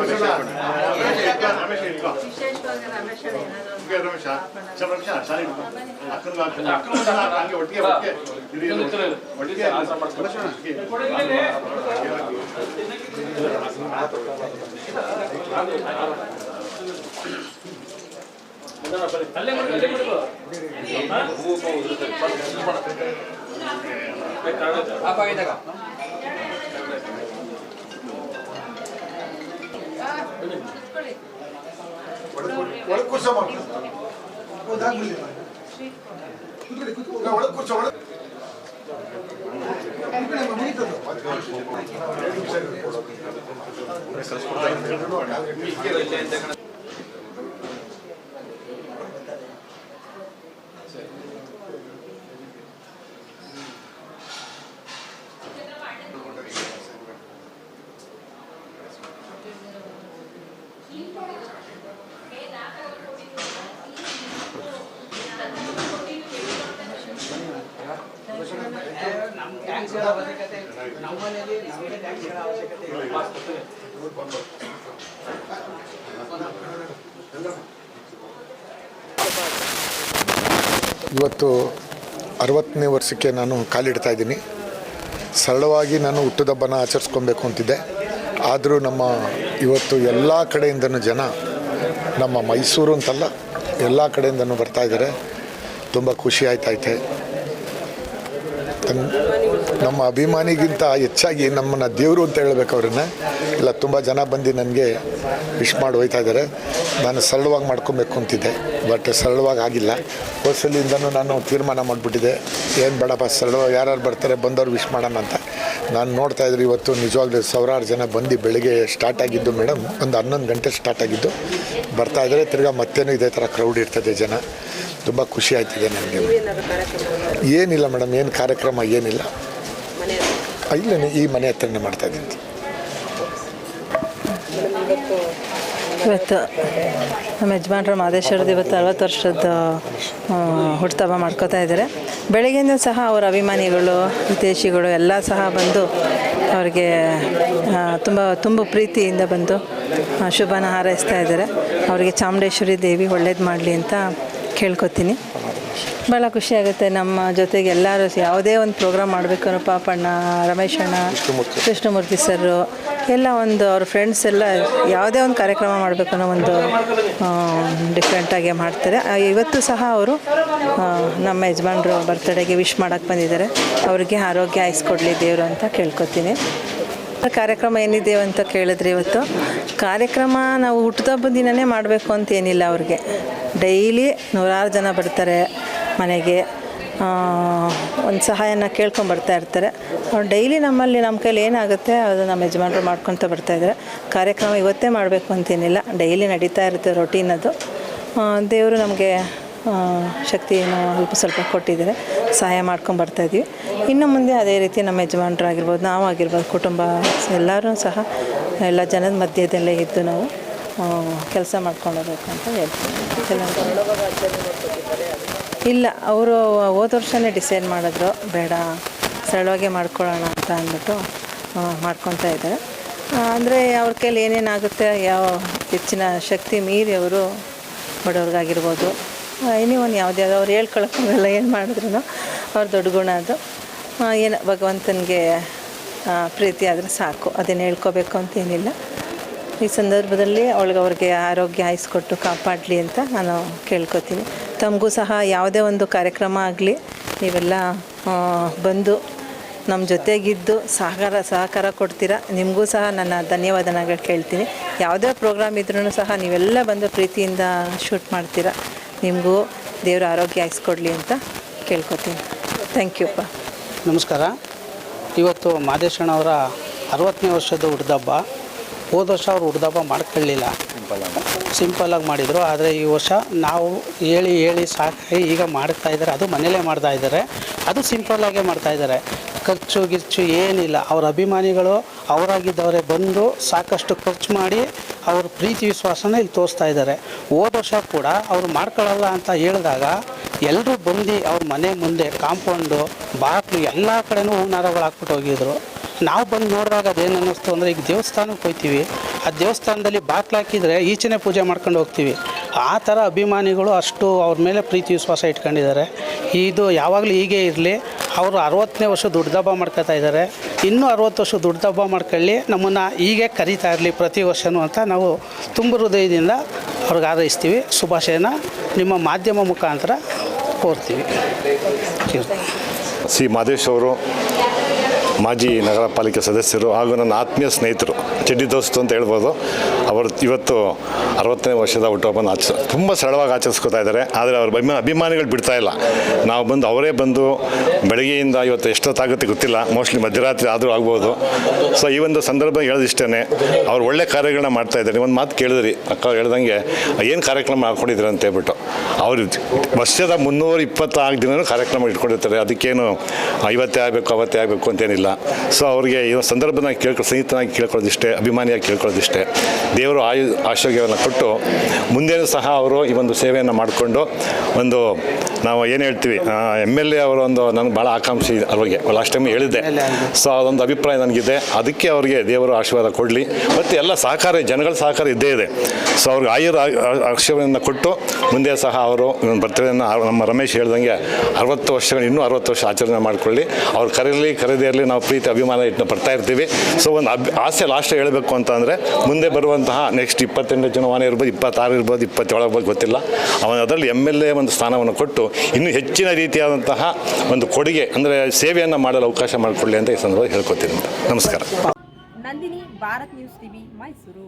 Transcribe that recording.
ವಿಶೇಷವಾಗಿ ರಮೇಶ್ ಏನಾದ್ರು ರಮೇಶ ಸ್ವಲ್ಪ ರಮೇಶ ಒಳಗೆ ಕೂರ್ಸೋ ಮಾಡ್ತಾರೆ ಒಳಗೆ ಕೂರ್ಸೋ ಒಳಗೆ ಇವತ್ತು ಅರವತ್ತನೇ ವರ್ಷಕ್ಕೆ ನಾನು ಕಾಲಿಡ್ತಾ ಇದ್ದೀನಿ. ಸರಳವಾಗಿ ನಾನು ಹುಟ್ಟುದಬ್ಬನ ಆಚರಿಸ್ಕೊಬೇಕು ಅಂತಿದ್ದೆ. ಆದರೂ ನಮ್ಮ ಇವತ್ತು ಎಲ್ಲ ಕಡೆಯಿಂದನೂ ಜನ ನಮ್ಮ ಮೈಸೂರು ಅಂತಲ್ಲ, ಎಲ್ಲ ಕಡೆಯಿಂದನೂ ಬರ್ತಾ ಇದ್ದಾರೆ. ತುಂಬ ಖುಷಿ ಆಯ್ತೈತೆ ತನ್- ನಮ್ಮ ಅಭಿಮಾನಿಗಿಂತ ಹೆಚ್ಚಾಗಿ ನಮ್ಮನ್ನು ದೇವರು ಅಂತ ಹೇಳಬೇಕು ಅವ್ರನ್ನ. ಇಲ್ಲ, ತುಂಬ ಜನ ಬಂದು ನನಗೆ ವಿಶ್ ಮಾಡಿ ಹೋಯ್ತಾ ಇದ್ದಾರೆ. ನಾನು ಸರಳವಾಗಿ ಮಾಡ್ಕೊಬೇಕು ಅಂತಿದ್ದೆ ಬಟ್ ಸರಳವಾಗಿ ಆಗಿಲ್ಲ. ಹೋಸಲಿಂದನೂ ನಾನು ತೀರ್ಮಾನ ಮಾಡಿಬಿಟ್ಟಿದೆ ಏನು ಬೇಡಪ್ಪ, ಸರಳವಾಗಿ ಯಾರ್ಯಾರು ಬರ್ತಾರೆ ಬಂದವ್ರು ವಿಶ್ ಮಾಡೋಣ ಅಂತ. ನಾನು ನೋಡ್ತಾ ಇದ್ರೆ ಇವತ್ತು ನಿಜವಾಗ್ಲೂ ಸಾವಿರಾರು ಜನ ಬಂದು ಬೆಳಿಗ್ಗೆ ಸ್ಟಾರ್ಟ್ ಆಗಿದ್ದು ಮೇಡಮ್ ಒಂದು ಹನ್ನೊಂದು ಗಂಟೆ ಸ್ಟಾರ್ಟ್ ಆಗಿದ್ದು. ಬರ್ತಾ ಇದ್ದರೆ ತಿರ್ಗಾ ಮತ್ತೇನು ಇದೇ ಥರ ಕ್ರೌಡ್ ಇರ್ತದೆ ಜನ. ತುಂಬ ಖುಷಿ ಆಯ್ತಿದೆ ನನಗೆ. ಏನಿಲ್ಲ ಮೇಡಮ್ ಏನು ಕಾರ್ಯಕ್ರಮ, ಏನಿಲ್ಲ. ಇಲ್ಲೇ, ಈ ಮನೆ ಹತ್ರನೇ ಮಾಡ್ತಾ ಇದ್ದೀನಿ. ನಮ್ಮ ಯಜಮಾನ್ರು ಮಾದೇಶ್ವರದ ಇವತ್ತು ಅರವತ್ತು ವರ್ಷದ ಹುಟ್ಟುಹಬ್ಬ ಮಾಡ್ಕೋತಾ ಇದ್ದಾರೆ. ಬೆಳಗ್ಗೆಯಿಂದ ಸಹ ಅವರ ಅಭಿಮಾನಿಗಳು ಹಿತೇಶಿಗಳು ಎಲ್ಲ ಸಹ ಬಂದು ಅವ್ರಿಗೆ ತುಂಬ ತುಂಬ ಪ್ರೀತಿಯಿಂದ ಬಂದು ಶುಭನ ಹಾರೈಸ್ತಾ ಇದ್ದಾರೆ. ಅವರಿಗೆ ಚಾಮುಂಡೇಶ್ವರಿ ದೇವಿ ಒಳ್ಳೇದು ಮಾಡಲಿ ಅಂತ ಕೇಳ್ಕೊತೀನಿ. ಭಾಳ ಖುಷಿಯಾಗುತ್ತೆ ನಮ್ಮ ಜೊತೆಗೆ ಎಲ್ಲರೂ ಯಾವುದೇ ಒಂದು ಪ್ರೋಗ್ರಾಮ್ ಮಾಡಬೇಕು ಅನ್ನೋ ಪಾಪಣ್ಣ ರಮೇಶಣ್ಣ ಕೃಷ್ಣಮೂರ್ತಿ ಸರ್ ಎಲ್ಲ ಒಂದು ಅವ್ರ ಫ್ರೆಂಡ್ಸ್ ಎಲ್ಲ ಯಾವುದೇ ಒಂದು ಕಾರ್ಯಕ್ರಮ ಮಾಡಬೇಕು ಅನ್ನೋ ಒಂದು ಡಿಫ್ರೆಂಟಾಗಿ ಮಾಡ್ತಾರೆ. ಇವತ್ತು ಸಹ ಅವರು ನಮ್ಮ ಯಜಮಾನ್ರು ಬರ್ತ್ಡೇಗೆ ವಿಶ್ ಮಾಡೋಕ್ಕೆ ಬಂದಿದ್ದಾರೆ. ಅವರಿಗೆ ಆರೋಗ್ಯ ಆಯಿಸ್ಕೊಡ್ಲಿ ದೇವರು ಅಂತ ಕೇಳ್ಕೊತೀನಿ. ಕಾರ್ಯಕ್ರಮ ಏನಿದೆ ಅಂತ ಕೇಳಿದ್ರೆ ಇವತ್ತು, ಕಾರ್ಯಕ್ರಮ ನಾವು ಹುಟ್ಟಿದಬ್ಬ ದಿನನೇ ಮಾಡಬೇಕು ಅಂತ ಏನಿಲ್ಲ ಅವ್ರಿಗೆ. ಡೈಲಿ ನೂರಾರು ಜನ ಬರ್ತಾರೆ ಮನೆಗೆ. ಒಂದು ಸಹಾಯನ ಕೇಳ್ಕೊಂಡು ಇರ್ತಾರೆ. ಡೈಲಿ ನಮ್ಮಲ್ಲಿ ನಮ್ಮ ಕೈಲಿ ಏನಾಗುತ್ತೆ ಅದು ನಮ್ಮ ಯಜಮಾನರು ಮಾಡ್ಕೊತ ಬರ್ತಾಯಿದ್ದಾರೆ ಕಾರ್ಯಕ್ರಮ ಇವತ್ತೇ ಮಾಡಬೇಕು ಅಂತೇನಿಲ್ಲ ಡೈಲಿ ನಡೀತಾ ಇರುತ್ತೆ ರೊಟೀನ್ ಅದು. ದೇವರು ನಮಗೆ ಶಕ್ತಿಯನ್ನು ಸ್ವಲ್ಪ ಸ್ವಲ್ಪ ಕೊಟ್ಟಿದ್ದಾರೆ ಸಹಾಯ ಮಾಡ್ಕೊಂಡು ಇದ್ದೀವಿ ಇನ್ನು ಮುಂದೆ ಅದೇ ರೀತಿ ನಮ್ಮ ಯಜಮಾನರಾಗಿರ್ಬೋದು, ನಾವಾಗಿರ್ಬೋದು, ಕುಟುಂಬ ಎಲ್ಲರೂ ಸಹ ಎಲ್ಲ ಜನದ ಮಧ್ಯದಲ್ಲೇ ಇದ್ದು ನಾವು ಕೆಲಸ ಮಾಡ್ಕೊಂಡು ಹೋಗ್ಬೇಕು ಅಂತ ಹೇಳ್ತೀನಿ ಇಲ್ಲ, ಅವರು ಹೋದ ವರ್ಷನೇ ಡಿಸೈಡ್ ಮಾಡಿದ್ರು, ಬೇಡ, ಸರಳವಾಗಿ ಮಾಡ್ಕೊಳ್ಳೋಣ ಅಂತ ಅಂದ್ಬಿಟ್ಟು ಮಾಡ್ಕೊತಾ ಇದ್ದಾರೆ. ಅಂದರೆ ಅವ್ರ ಕೈಲಿ ಏನೇನಾಗುತ್ತೆ, ಯಾವ ಹೆಚ್ಚಿನ ಶಕ್ತಿ ಮೀರಿ ಅವರು ಬಡವ್ರಿಗಾಗಿರ್ಬೋದು. ಎನಿ ಒಂದು ಯಾವುದೇ ಅವ್ರು ಹೇಳ್ಕೊಳಕ್ಕಾಗಲ್ಲ ಏನು ಮಾಡಿದ್ರು ಅವ್ರ ದೊಡ್ಡ ಗುಣ ಅದು. ಏನು ಭಗವಂತನಿಗೆ ಪ್ರೀತಿ ಆದರೆ ಸಾಕು. ಅದನ್ನು ಹೇಳ್ಕೋಬೇಕು ಅಂತೇನಿಲ್ಲ ಈ ಸಂದರ್ಭದಲ್ಲಿ ಅವಳಿಗೆ ಅವ್ರಿಗೆ ಆರೋಗ್ಯ ಆಯಿಸ್ಕೊಟ್ಟು ಕಾಪಾಡಲಿ ಅಂತ ನಾನು ಕೇಳ್ಕೊತೀನಿ. ತಮಗೂ ಸಹ ಯಾವುದೇ ಒಂದು ಕಾರ್ಯಕ್ರಮ ಆಗಲಿ, ನೀವೆಲ್ಲ ಬಂದು ನಮ್ಮ ಜೊತೆಗಿದ್ದು ಸಹಕಾರ ಸಹಕಾರ ಕೊಡ್ತೀರಾ? ನಿಮಗೂ ಸಹ ನನ್ನ ಧನ್ಯವಾದನ ಕೇಳ್ತೀನಿ. ಯಾವುದೇ ಪ್ರೋಗ್ರಾಮ್ ಇದ್ರೂ ಸಹ ನೀವೆಲ್ಲ ಬಂದು ಪ್ರೀತಿಯಿಂದ ಶೂಟ್ ಮಾಡ್ತೀರಾ? ನಿಮಗೂ ದೇವರ ಆರೋಗ್ಯ ಆಯಿಸ್ಕೊಡ್ಲಿ ಅಂತ ಕೇಳ್ಕೊತೀನಿ. ಥ್ಯಾಂಕ್ ಯು ಅಪ್ಪ. ನಮಸ್ಕಾರ. ಇವತ್ತು ಮಾದೇಶಣ್ಣವರ ಅರವತ್ತನೇ ವರ್ಷದ ಹುಡ್ದಬ್ಬ ಹೋದ ವರ್ಷ ಅವ್ರು ಹುಡ್ದಬ್ಬ ಮಾಡ್ಕೊಳ್ಳಿಲ್ಲ. ಸಿಂಪಲ್ಲಾಗಿ ಮಾಡಿದರು. ಆದರೆ ಈ ವರ್ಷ ನಾವು ಹೇಳಿ ಹೇಳಿ ಸಾಕಾಗಿ ಈಗ ಮಾಡ್ತಾ ಇದ್ದಾರೆ ಅದು ಮನೇಲೇ ಮಾಡ್ತಾ ಇದ್ದಾರೆ ಅದು ಸಿಂಪಲ್ಲಾಗೇ ಮಾಡ್ತಾ ಇದ್ದಾರೆ ಖರ್ಚು ಗಿರ್ಚು ಏನಿಲ್ಲ. ಅವ್ರ ಅಭಿಮಾನಿಗಳು ಅವರಾಗಿದ್ದವರೇ ಬಂದು ಸಾಕಷ್ಟು ಖರ್ಚು ಮಾಡಿ ಅವ್ರ ಪ್ರೀತಿ ವಿಶ್ವಾಸನ ಇಲ್ಲಿ ತೋರಿಸ್ತಾ ಇದ್ದಾರೆ ಹೋದ ವರ್ಷ ಕೂಡ ಅವ್ರು ಮಾಡ್ಕೊಳ್ಳಲ್ಲ ಅಂತ ಹೇಳಿದಾಗ ಎಲ್ಲರೂ ಬಂದು ಅವ್ರ ಮನೆ ಮುಂದೆ ಕಾಂಪೌಂಡು ಬಾಕ್ಲು ಎಲ್ಲ ಕಡೆನೂ ಹೂನಾರಗಳು ಹಾಕ್ಬಿಟ್ಟು ಹೋಗಿದ್ರು. ನಾವು ಬಂದು ನೋಡಿದಾಗ ಅದೇನು ಅನ್ನಿಸ್ತು ಅಂದರೆ ಈಗ ದೇವಸ್ಥಾನಕ್ಕೆ ಹೋಗ್ತೀವಿ ಆ ದೇವಸ್ಥಾನದಲ್ಲಿ ಹಾಕಿದರೆ ಈಚೆನೆ ಪೂಜೆ ಮಾಡ್ಕೊಂಡು ಹೋಗ್ತೀವಿ. ಆ ಥರ ಅಭಿಮಾನಿಗಳು ಅಷ್ಟು ಅವ್ರ ಮೇಲೆ ಪ್ರೀತಿ ವಿಶ್ವಾಸ ಇಟ್ಕೊಂಡಿದ್ದಾರೆ. ಇದು ಯಾವಾಗಲೂ ಹೀಗೆ ಇರಲಿ. ಅವರು ಅರವತ್ತನೇ ವರ್ಷ ದುಡ್ಡಬ್ಬ ಮಾಡ್ಕೊತಾ ಇದ್ದಾರೆ. ಇನ್ನೂ ಅರವತ್ತು ವರ್ಷ ದುಡ್ಡಬ್ಬ ಮಾಡ್ಕೊಳ್ಳಿ. ನಮ್ಮನ್ನು ಹೀಗೆ ಕರೀತಾ ಇರಲಿ ಪ್ರತಿ ವರ್ಷವೂ ಅಂತ ನಾವು ತುಂಬ ಹೃದಯದಿಂದ ಅವ್ರಿಗೆ ಆರೈಸ್ತೀವಿ ಶುಭಾಶಯನ ನಿಮ್ಮ ಮಾಧ್ಯಮ ಮುಖಾಂತರ ಕೋರ್ತೀವಿ. ಸಿ ಮಾದೇಶ್ ಅವರು ಮಾಜಿ ನಗರ ಪಾಲಿಕೆ ಸದಸ್ಯರು ಹಾಗೂ ನನ್ನ ಆತ್ಮೀಯ ಸ್ನೇಹಿತರು. ಚಡ್ಡಿ ದೋಸ್ತು ಅಂತ ಹೇಳ್ಬೋದು. ಅವರು ಇವತ್ತು ಅರವತ್ತನೇ ವರ್ಷದ ಹುಟ್ಟುಹಬ್ಬನ ಆಚ, ತುಂಬ ಸರಳವಾಗಿ ಆಚರಿಸ್ಕೊತಾ ಇದ್ದಾರೆ. ಆದರೆ ಅವ್ರ ಅಭಿಮಾ, ಅಭಿಮಾನಿಗಳು ಬಿಡ್ತಾ ಇಲ್ಲ. ನಾವು ಬಂದು ಅವರೇ ಬಂದು ಬೆಳಗ್ಗೆಯಿಂದ ಇವತ್ತು ಎಷ್ಟೊತ್ತಾಗುತ್ತೆ ಗೊತ್ತಿಲ್ಲ. ಮೋಸ್ಟ್ಲಿ ಮಧ್ಯರಾತ್ರಿ ಆದರೂ ಆಗ್ಬೋದು. ಸೊ ಈ ಒಂದು ಸಂದರ್ಭ ಹೇಳೋದಿಷ್ಟೇ ಅವ್ರು ಒಳ್ಳೆ ಕಾರ್ಯಗಳನ್ನ ಮಾಡ್ತಾ ಇದ್ದಾರೆ. ಒಂದು ಮಾತು ಕೇಳಿದ್ರಿ. ಅಕ್ಕ ಹೇಳ್ದಂಗೆ, ಏನು ಕಾರ್ಯಕ್ರಮ ಮಾಡ್ಕೊಂಡಿದ್ದೀರ? ಅಂತ ಹೇಳ್ಬಿಟ್ಟು. ಅವರು ವರ್ಷದ ಮುನ್ನೂರ ಇಪ್ಪತ್ತಾರು ದಿನವೂ ಕಾರ್ಯಕ್ರಮ ಇಟ್ಕೊಂಡಿರ್ತಾರೆ. ಅದಕ್ಕೇನು, ಐವತ್ತೇ ಆಗಬೇಕು, ಅವತ್ತೇ ಆಗಬೇಕು ಅಂತೇನಿಲ್ಲ. ಸೊ ಅವರಿಗೆ ಈ ಒಂದು ಸಂದರ್ಭನ ಕೇಳ್ಕೊ, ಸ್ನೇಹಿತನಾಗಿ ಕೇಳ್ಕೊಳ್ಳೋದಿಷ್ಟೇ. ಅಭಿಮಾನಿಯಾಗಿ ಕೇಳ್ಕೊಳ್ಳೋದಿಷ್ಟೇ. ದೇವರು ಆಯು ಆಶೋಗ್ಯವನ್ನು ಕೊಟ್ಟು ಮುಂದೇನೂ ಸಹ ಅವರು ಈ ಒಂದು ಸೇವೆಯನ್ನು ಮಾಡಿಕೊಂಡು ಒಂದು ನಾವು ಏನು ಹೇಳ್ತೀವಿ ಎಂ ಎಲ್ ಎ ಅವರು ಒಂದು ನನಗೆ ಭಾಳ ಆಕಾಂಕ್ಷೆ ಇದೆ ಅವ್ರಿಗೆ ಲಾಸ್ಟ್ ಟೈಮ್ ಹೇಳಿದ್ದೆ. ಸೊ ಅದೊಂದು ಅಭಿಪ್ರಾಯ ನನಗಿದೆ. ಅದಕ್ಕೆ ಅವರಿಗೆ ದೇವರು ಆಶೀರ್ವಾದ ಕೊಡಲಿ. ಮತ್ತು ಎಲ್ಲ ಸಹಕಾರ ಜನಗಳ ಸಹಕಾರ ಇದ್ದೇ ಇದೆ. ಸೊ ಅವ್ರಿಗೆ ಆಯುರ್ ಆಶೀರ್ವಾದವನ್ನು ಕೊಟ್ಟು ಮುಂದೆ ಸಹ ಅವರು ಬರ್ತಡೆಯನ್ನು ನಮ್ಮ ರಮೇಶ್ ಹೇಳ್ದಂಗೆ ಅರವತ್ತು ವರ್ಷಗಳು ಇನ್ನೂ ಅರವತ್ತು ವರ್ಷ ಆಚರಣೆ ಮಾಡಿಕೊಳ್ಳಿ. ಅವ್ರು ಕರೀಲಿ ಕರೆದೇ ಇರಲಿ ನಾವು ಪ್ರೀತಿ ಅಭಿಮಾನ ಇಟ್ಟು ಬರ್ತಾ ಇರ್ತೀವಿ. ಸೊ ಒಂದು ಅಭಿ ಆಸೆ ಲಾಸ್ಟ್ ಹೇಳಬೇಕು ಅಂತ ಅಂದರೆ ಮುಂದೆ ಬರುವಂತಹ ನೆಕ್ಸ್ಟ್ ಇಪ್ಪತ್ತೆಂಟು ಚುನಾವಣೆ ಇರ್ಬೋದು, ಇಪ್ಪತ್ತಾರು ಇರ್ಬೋದು ಇಪ್ಪತ್ತೇಳು ಇರ್ಬೋದು ಗೊತ್ತಿಲ್ಲ. ಅವನು ಅದರಲ್ಲಿ ಎಂ ಎಲ್ ಎ ಒಂದು ಸ್ಥಾನವನ್ನು ಕೊಟ್ಟು ಇನ್ನೂ ಹೆಚ್ಚಿನ ರೀತಿಯಾದಂತಹ ಒಂದು ಕೊಡುಗೆ ಅಂದರೆ ಸೇವೆಯನ್ನು ಮಾಡಲು ಅವಕಾಶ ಮಾಡಿಕೊಳ್ಳಿ ಅಂತ ಈ ಸಂದರ್ಭದಲ್ಲಿ ಹೇಳ್ಕೊತೀನಿ ನಮಸ್ಕಾರ. Nandini, Bharat news TV, Mysuru.